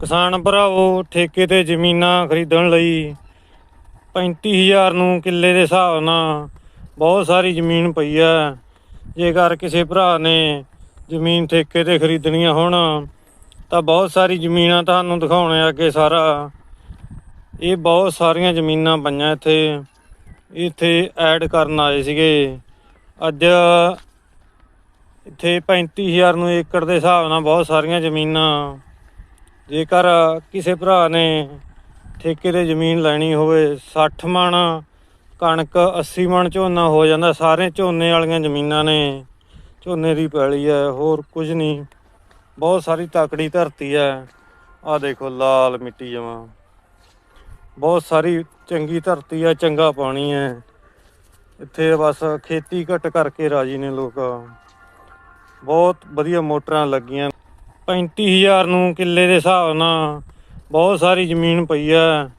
ਕਿਸਾਨ ਭਰਾਵੋ, ਠੇਕੇ ਤੇ ਜ਼ਮੀਨਾਂ ਖਰੀਦਣ ਲਈ 35000 ਨੂੰ ਕਿੱਲੇ ਦੇ ਹਿਸਾਬ ਨਾਲ ਬਹੁਤ ਸਾਰੀ ਜ਼ਮੀਨ ਪਈ ਹੈ। ਜੇਕਰ ਕਿਸੇ ਭਰਾ ਨੇ ਜ਼ਮੀਨ ਠੇਕੇ ਤੇ ਖਰੀਦਣੀਆਂ ਹੋਣ, ਤਾਂ ਬਹੁਤ ਸਾਰੀ ਜ਼ਮੀਨਾਂ ਤੁਹਾਨੂੰ ਦਿਖਾਉਣੇ ਅੱਗੇ ਸਾਰਾ। ਇਹ ਬਹੁਤ ਸਾਰੀਆਂ ਜ਼ਮੀਨਾਂ ਪਈਆਂ ਇੱਥੇ। ਇੱਥੇ ਐਡ ਕਰਨ ਆਏ ਸੀਗੇ। ਅੱਜ ਇੱਥੇ 35000 ਨੂੰ ਏਕੜ ਦੇ ਹਿਸਾਬ ਨਾਲ ਬਹੁਤ ਸਾਰੀਆਂ ਜ਼ਮੀਨਾਂ ਜੇਕਰ ਕਿਸੇ ਭਰਾ ਨੇ ਠੇਕੇ ਤੇ ਜ਼ਮੀਨ ਲੈਣੀ ਹੋਵੇ 60 ਮਣ ਕਣਕ 80 ਮਣ ਝੋਨਾ ਹੋ ਜਾਂਦਾ, ਸਾਰੇ ਝੋਨੇ ਵਾਲੀਆਂ ਜ਼ਮੀਨਾਂ ਨੇ, ਝੋਨੇ ਦੀ ਪੈਲੀ ਹੈ, ਹੋਰ ਕੁਝ ਨਹੀਂ। ਬਹੁਤ ਸਾਰੀ ਤਕੜੀ ਧਰਤੀ ਹੈ। ਆ ਦੇਖੋ, ਲਾਲ ਮਿੱਟੀ ਜਮਾ। ਬਹੁਤ ਸਾਰੀ ਚੰਗੀ ਧਰਤੀ ਹੈ, ਚੰਗਾ ਪਾਣੀ ਹੈ। ਇੱਥੇ ਬਸ ਖੇਤੀ ਘੱਟ ਕਰਕੇ ਰਾਜੀ ਨੇ ਲੋਕ। ਬਹੁਤ ਵਧੀਆ ਮੋਟਰਾਂ ਲੱਗੀਆਂ। 35000 ਨੂੰ ਕਿੱਲੇ ਦੇ ਹਿਸਾਬ ਨਾਲ ਬਹੁਤ ਸਾਰੀ ਜ਼ਮੀਨ ਪਈ ਹੈ।